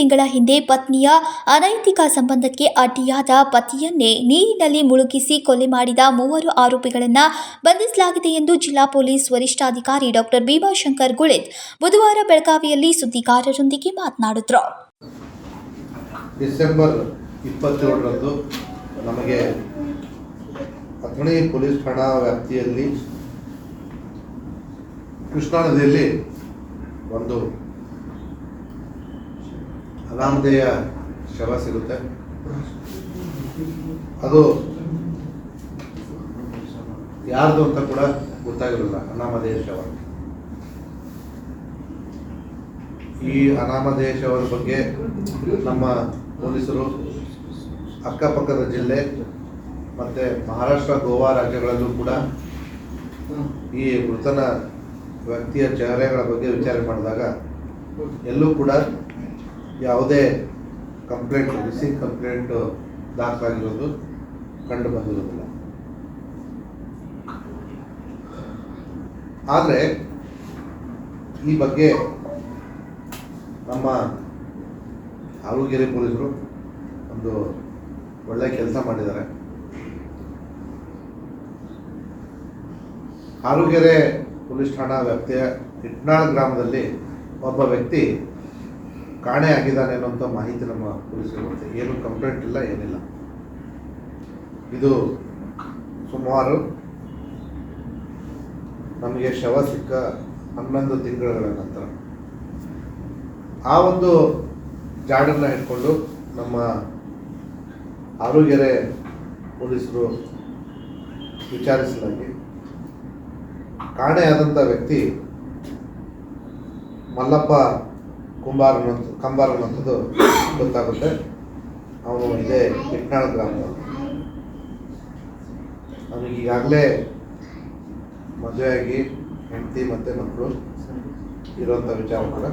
ತಿಂಗಳ ಹಿಂದೆ ಪತ್ನಿಯ ಅನೈತಿಕ ಸಂಬಂಧಕ್ಕೆ ಅಡ್ಡಿಯಾದ ಪತಿಯನ್ನೇ ನೀರಿನಲ್ಲಿ ಮುಳುಗಿಸಿ ಕೊಲೆ ಮಾಡಿದ ಮೂವರು ಆರೋಪಿಗಳನ್ನು ಬಂಧಿಸಲಾಗಿದೆ ಎಂದು ಜಿಲ್ಲಾ ಪೊಲೀಸ್ ವರಿಷ್ಠಾಧಿಕಾರಿ ಡಾಕ್ಟರ್ ಭೀಮಾಶಂಕರ್ ಗುಳಿತ್ ಬುಧವಾರ ಬೆಳಗಾವಿಯಲ್ಲಿ ಸುದ್ದಿಗಾರರೊಂದಿಗೆ ಮಾತನಾಡಿದರು. ಡಿಸೆಂಬರ್ ಇಪ್ಪತ್ತೇಳರಂದು ನಮಗೆ ಅಥಣಿ ಪೊಲೀಸ್ ಠಾಣಾ ವ್ಯಾಪ್ತಿಯಲ್ಲಿ ಕೃಷ್ಣಾ ನದಿಯಲ್ಲಿ ಒಂದು ಅನಾಮಧೇಯ ಶವ ಸಿಗುತ್ತೆ. ಅದು ಯಾರ್ದು ಅಂತ ಕೂಡ ಗೊತ್ತಾಗಿರಲಿಲ್ಲ ಅನಾಮಧೇಯ ಶವ ಈ ಅನಾಮಧೇಯ ಶವದ ಬಗ್ಗೆ ನಮ್ಮ ಪೊಲೀಸರು ಅಕ್ಕಪಕ್ಕದ ಜಿಲ್ಲೆ ಮತ್ತು ಮಹಾರಾಷ್ಟ್ರ, ಗೋವಾ ರಾಜ್ಯಗಳಲ್ಲೂ ಕೂಡ ಈ ಮೃತನ ವ್ಯಕ್ತಿಯ ಚಹರೆಗಳ ಬಗ್ಗೆ ವಿಚಾರ ಮಾಡಿದಾಗ ಎಲ್ಲೂ ಕೂಡ ಯಾವುದೇ ಕಂಪ್ಲೇಂಟ್ ಮಿಸ್ಸಿಂಗ್ ಕಂಪ್ಲೇಂಟ್ ದಾಖಲಾಗಿರೋದು ಕಂಡು ಬಂದಿರೋದಿಲ್ಲ. ಆದರೆ ಈ ಬಗ್ಗೆ ನಮ್ಮ ಆಲೂಗೆರೆ ಪೊಲೀಸರು ಒಂದು ಒಳ್ಳೆ ಕೆಲಸ ಮಾಡಿದ್ದಾರೆ. ಆಲೂಗೆರೆ ಪೊಲೀಸ್ ಠಾಣಾ ವ್ಯಾಪ್ತಿಯ ಇಟ್ನಾಳ್ ಗ್ರಾಮದಲ್ಲಿ ಒಬ್ಬ ವ್ಯಕ್ತಿ ಕಾಣೆ ಆಗಿದ್ದಾನೆ ಅನ್ನೋಂಥ ಮಾಹಿತಿ ನಮ್ಮ ಪೊಲೀಸರು ಬರುತ್ತೆ ಏನು ಕಂಪ್ಲೇಂಟ್ ಇಲ್ಲ, ಏನಿಲ್ಲ. ಇದು ಸುಮಾರು ನಮಗೆ ಶವ ಸಿಕ್ಕ ಹನ್ನೊಂದು ತಿಂಗಳುಗಳ ನಂತರ. ಆ ಒಂದು ಜಾಡನ್ನು ಇಟ್ಕೊಂಡು ನಮ್ಮ ಆರುಗೆರೆ ಪೊಲೀಸರು ವಿಚಾರಿಸಲಾಗಿ ಕಾಣೆಯಾದಂಥ ವ್ಯಕ್ತಿ ಮಲ್ಲಪ್ಪ ಕುಂಬಾರ ಕಂಬಾರನಂಥದ್ದು ಗೊತ್ತಾಗುತ್ತೆ. ಅವನು ಇದೇ ಇಟ್ನಾಳ ಗ್ರಾಮ ಅವನಿಗೆ ಈಗಾಗಲೇ ಮದುವೆಯಾಗಿ ಹೆಂಡತಿ ಮತ್ತು ಮಕ್ಕಳು ಇರುವಂಥ ವಿಚಾರ ಕೂಡ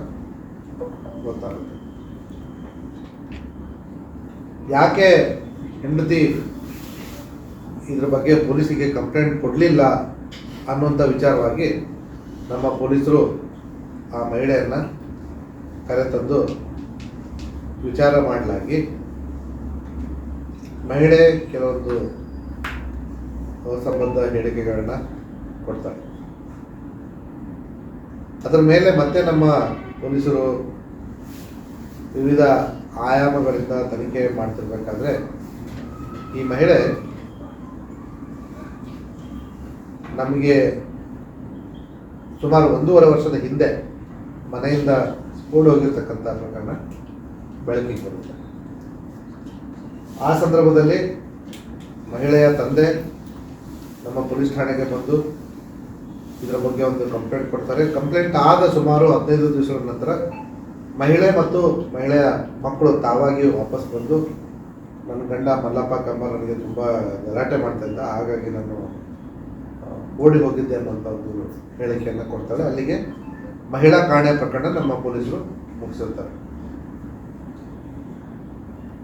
ಗೊತ್ತಾಗುತ್ತೆ. ಯಾಕೆ ಹೆಂಡತಿ ಇದ್ರ ಬಗ್ಗೆ ಪೊಲೀಸಿಗೆ ಕಂಪ್ಲೇಂಟ್ ಕೊಡಲಿಲ್ಲ ಅನ್ನುವಂಥ ವಿಚಾರವಾಗಿ ನಮ್ಮ ಪೊಲೀಸರು ಆ ಮಹಿಳೆಯನ್ನು ಕರೆತಂದು ವಿಚಾರ ಮಾಡಲಾಗಿ ಮಹಿಳೆ ಕೆಲವೊಂದು ಸಂಬಂಧ ಹೇಳಿಕೆಗಳನ್ನ ಕೊಡ್ತಾರೆ. ಅದರ ಮೇಲೆ ಮತ್ತೆ ನಮ್ಮ ಪೊಲೀಸರು ವಿವಿಧ ಆಯಾಮಗಳಿಂದ ತನಿಖೆ ಮಾಡ್ತಿರ್ಬೇಕಾದ್ರೆ ಈ ಮಹಿಳೆ ನಮಗೆ ಸುಮಾರು ಒಂದೂವರೆ ವರ್ಷದ ಹಿಂದೆ ಮನೆಯಿಂದ ಓಡಿ ಹೋಗಿರ್ತಕ್ಕಂಥ ಪ್ರಕರಣ ಬೆಳಕಿಗೆ ಬರುತ್ತೆ. ಆ ಸಂದರ್ಭದಲ್ಲಿ ಮಹಿಳೆಯ ತಂದೆ ನಮ್ಮ ಪೊಲೀಸ್ ಠಾಣೆಗೆ ಬಂದು ಇದರ ಬಗ್ಗೆ ಒಂದು ಕಂಪ್ಲೇಂಟ್ ಕೊಡ್ತಾರೆ. ಕಂಪ್ಲೇಂಟ್ ಆದ ಸುಮಾರು ಹದಿನೈದು ದಿವಸಗಳ ನಂತರ ಮಹಿಳೆ ಮತ್ತು ಮಹಿಳೆಯ ಮಕ್ಕಳು ತಾವಾಗಿ ವಾಪಸ್ ಬಂದು ನನ್ನ ಗಂಡ ಮಲ್ಲಪ್ಪ ಕಂಬ ನನಗೆ ತುಂಬ ಗಲಾಟೆ ಮಾಡ್ತಾ ಇದ್ದ. ಹಾಗಾಗಿ ನಾನು ಓಡಿ ಹೋಗಿದ್ದೆ ಅನ್ನೋಂಥ ಒಂದು ಹೇಳಿಕೆಯನ್ನು ಕೊಡ್ತಾಳೆ ಅಲ್ಲಿಗೆ ಮಹಿಳಾ ಕಾಣೆ ಪ್ರಕರಣ ನಮ್ಮ ಪೊಲೀಸರು ಮುಗಿಸಿರ್ತಾರೆ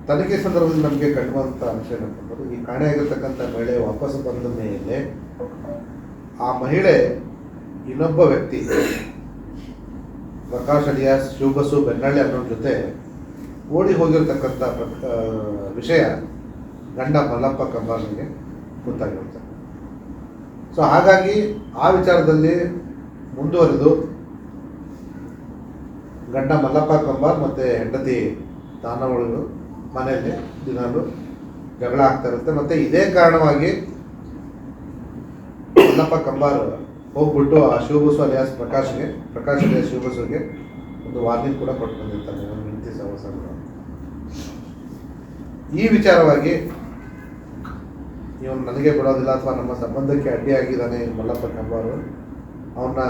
ತನಿಖೆ ಸಂದರ್ಭದಲ್ಲಿ ನಮಗೆ ಕಟ್ಟುವಂತ ಅಂಶ ಏನಂತಂದ್ರೆ ಈ ಕಾಣೆ ಆಗಿರ್ತಕ್ಕಂಥ ಮಹಿಳೆ ವಾಪಸ್ ಬಂದ ಮೇಲೆ ಆ ಮಹಿಳೆ ಇನ್ನೊಬ್ಬ ವ್ಯಕ್ತಿ, ಪ್ರಕಾಶ್ ಅಲಿಯಾಸ್ ಶಿವಬಸು ಬೆನ್ನಳ್ಳಿ ಅನ್ನೋರ ಜೊತೆ ಓಡಿ ಹೋಗಿರ್ತಕ್ಕಂಥ ವಿಷಯ ಗಂಡ ಮಲ್ಲಪ್ಪ ಕಂಬಾರನಿಗೆ ಗೊತ್ತಾಗಿರುತ್ತೆ. ಸೊ ಹಾಗಾಗಿ ಆ ವಿಚಾರದಲ್ಲಿ ಮುಂದುವರೆದು ಗಂಡ ಮಲ್ಲಪ್ಪ ಕಂಬಾರ್ ಮತ್ತು ಹೆಂಡತಿ ತಾನವಳು ಮನೆಯಲ್ಲಿ ದಿನಾಲು ಜಗಳ ಆಗ್ತಾ ಇರುತ್ತೆ ಮತ್ತು ಇದೇ ಕಾರಣವಾಗಿ ಮಲ್ಲಪ್ಪ ಕಂಬಾರ್ ಹೋಗ್ಬಿಟ್ಟು ಆ ಶಿವಬಸು ಅಲಿಯಾಸ್ ಪ್ರಕಾಶ್ಗೆ, ಪ್ರಕಾಶ್ ಅಲಿಯಾಸ್ ಶಿವಬಸುಗೆ ಒಂದು ವಾರ್ನಿಂಗ್ ಕೂಡ ಕೊಟ್ಟು ಬಂದಿರ್ತಾನೆ ನನ್ನ ಹೆಂಡತಿ. ಈ ವಿಚಾರವಾಗಿ ಇವನು ನನಗೆ ಬಿಡೋದಿಲ್ಲ ಅಥವಾ ನಮ್ಮ ಸಂಬಂಧಕ್ಕೆ ಅಡ್ಡಿಯಾಗಿದ್ದಾನೆ ಮಲ್ಲಪ್ಪ ಕಂಬಾರು ಅವನ್ನ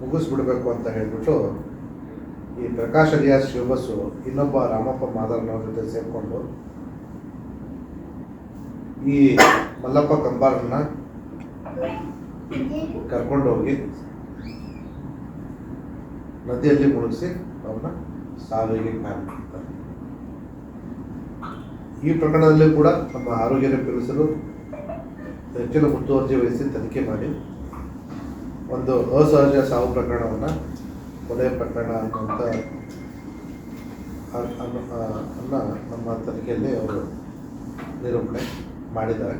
ಮುಗಿಸ್ಬಿಡ್ಬೇಕು ಅಂತ ಹೇಳ್ಬಿಟ್ಟು ಈ ಪ್ರಕಾಶ್ ಅಲಿಯಾಸ್ ಶಿವಬಸ್ಸು ಇನ್ನೊಬ್ಬ ರಾಮಪ್ಪ ಮಾದರ್ನವ್ರ ಜೊತೆ ಸೇರಿಕೊಂಡು ಈ ಮಲ್ಲಪ್ಪ ಕಂಬಾರನ್ನ ಕರ್ಕೊಂಡು ಹೋಗಿ ನದಿಯಲ್ಲಿ ಮುಳುಗಿಸಿ ಅವನ್ನ ಸಾವಿಗೆ ಕಾರಣ ಮಾಡ್ತಾರೆ. ಈ ಪ್ರಕರಣದಲ್ಲಿ ಕೂಡ ನಮ್ಮ ಆರೋಗ್ಯ ಪೊಲೀಸರು ಹೆಚ್ಚಿನ ಮುತುವರ್ಜಿ ವಹಿಸಿ ತನಿಖೆ ಮಾಡಿ ಒಂದು ಅಸಹಜ ಸಾವು ಪ್ರಕರಣವನ್ನು ಕೊಲೆ ಪ್ರಕರಣ ಅನ್ನುವಂಥ ಅನ್ನ ನಮ್ಮ ತನಿಖೆಯಲ್ಲಿ ಅವರು ನಿರೂಪಣೆ ಮಾಡಿದ್ದಾರೆ.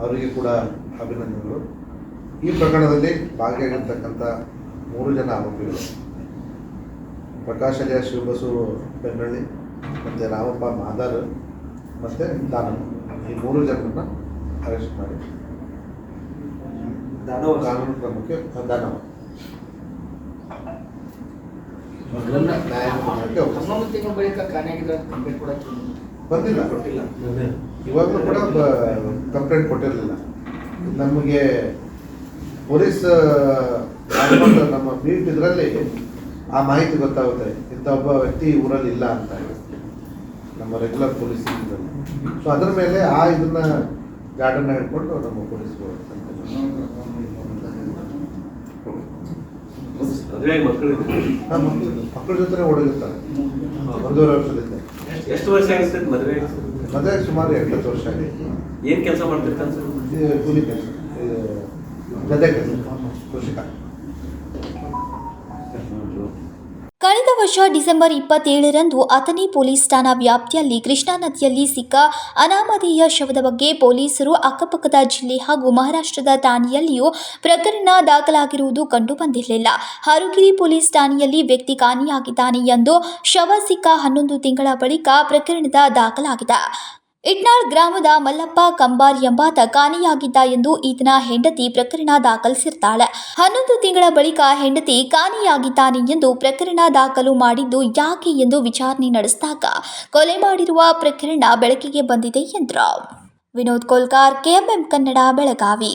ಅವರಿಗೆ ಕೂಡ ಅಭಿನಂದನೆಗಳು. ಈ ಪ್ರಕರಣದಲ್ಲಿ ಭಾಗಿಯಾಗಿರ್ತಕ್ಕಂಥ ಮೂರು ಜನ ಆರೋಪಿಗಳು. ಪ್ರಕಾಶ್ ಅಲಿಯ ಶಿವಬಸು ಬೆನ್ನಳ್ಳಿ ಮತ್ತು ರಾಮಪ್ಪ ಮಾದಾರ್ ಮತ್ತು ದಾನಮ್ಮ ಈ ಮೂರು ಜನರನ್ನ ಅರೆಸ್ಟ್ ಮಾಡಿ. ದಾನವ ಕಾನೂನು ಕ್ರಮಕ್ಕೆ ದಾನವ. ಹನ್ನೊಂದು ತಿಂಗಳ ಬಳಿಕ ಕಾಣೆಯಾಗಿದ್ದ ಕಂಪ್ಲೇಂಟ್ ಕೂಡ ಬಂದಿಲ್ಲ. ಕೊಟ್ಟಿಲ್ಲ. ಇವಾಗಲೂ ಕೂಡ ಕಂಪ್ಲೇಂಟ್ ಕೊಟ್ಟಿರಲಿಲ್ಲ. ನಮಗೆ ಪೊಲೀಸ್ ನಮ್ಮ ಬೀಟ್ ಇದರಲ್ಲಿ ಆ ಮಾಹಿತಿ ಗೊತ್ತಾಗುತ್ತೆ. ಇಂಥ ಒಬ್ಬ ವ್ಯಕ್ತಿ ಊರಲ್ಲಿ ಇಲ್ಲ ಅಂತ ನಮ್ಮ ರೆಗ್ಯುಲರ್ ಪೊಲೀಸ್ ಸೊ ಅದರ ಮೇಲೆ ಆ ಇದನ್ನ ಗಾರ್ಡನ್ನ ಹಿಡ್ಕೊಂಡು ನಮ್ಮ ಪೊಲೀಸರು ಮದುವೆ ಮಕ್ಕಳು ಮಕ್ಕಳ ಜೊತೆ ಓಡೋಗಿರ್ತಾರೆ ಒಂದೂವರೆ ವರ್ಷದಿಂದ ಎಷ್ಟು ವರ್ಷ ಆಗಿರ್ತೈತೆ ಮದುವೆ? ಮದುವೆ ಸುಮಾರು ಎಂಟತ್ತು ವರ್ಷ ಆಗಿದೆ ಏನು ಕೆಲಸ ಮಾಡ್ತಿರ್ತಾನೆ ಸರ್? ಕೂಲಿ ಕೆಲಸ ಗದ್ದೆ ಕೆಲಸ ಕೃಷಿಕ. ಕಳೆದ ವರ್ಷ ಡಿಸೆಂಬರ್ ಇಪ್ಪತ್ತೇಳರಂದು ಅಥಣಿ ಪೊಲೀಸ್ ಠಾಣಾ ವ್ಯಾಪ್ತಿಯಲ್ಲಿ ಕೃಷ್ಣಾ ನದಿಯಲ್ಲಿ ಸಿಕ್ಕ ಅನಾಮಧೇಯ ಶವದ ಬಗ್ಗೆ ಪೊಲೀಸರು ಅಕ್ಕಪಕ್ಕದ ಜಿಲ್ಲೆ ಹಾಗೂ ಮಹಾರಾಷ್ಟ್ರದ ಠಾಣೆಯಲ್ಲಿಯೂ ಪ್ರಕರಣ ದಾಖಲಾಗಿರುವುದು ಕಂಡುಬಂದಿರಲಿಲ್ಲ. ಹರುಗಿರಿ ಪೊಲೀಸ್ ಠಾಣೆಯಲ್ಲಿ ವ್ಯಕ್ತಿ ಕಾಣೆಯಾಗಿದ್ದಾನೆ ಎಂದು ಶವ ಸಿಕ್ಕ ಹನ್ನೊಂದು ತಿಂಗಳ ಬಳಿಕ ಪ್ರಕರಣದ ದಾಖಲಾಗಿದೆ. ಇಟ್ನಾಳ್ ಗ್ರಾಮದ ಮಲ್ಲಪ್ಪ ಕಂಬಾರ್ ಎಂಬಾತ ಕಾಣೆಯಾಗಿದ್ದ ಎಂದು ಈತನ ಹೆಂಡತಿ ಪ್ರಕರಣ ದಾಖಲಿಸಿರ್ತಾಳೆ. ಹನ್ನೊಂದು ತಿಂಗಳ ಬಳಿಕ ಹೆಂಡತಿ ಕಾಣೆಯಾಗಿದ್ದಾನೆ ಎಂದು ಪ್ರಕರಣ ದಾಖಲು ಮಾಡಿದ್ದು ಯಾಕೆ ಎಂದು ವಿಚಾರಣೆ ನಡೆಸಿದಾಗ ಕೊಲೆ ಮಾಡಿರುವ ಪ್ರಕರಣ ಬೆಳಕಿಗೆ ಬಂದಿದೆ ಎಂದರು. ವಿನೋದ್ ಕೋಲ್ಕಾರ್ ಕೆಎಂಎಂ ಕನ್ನಡ, ಬೆಳಗಾವಿ.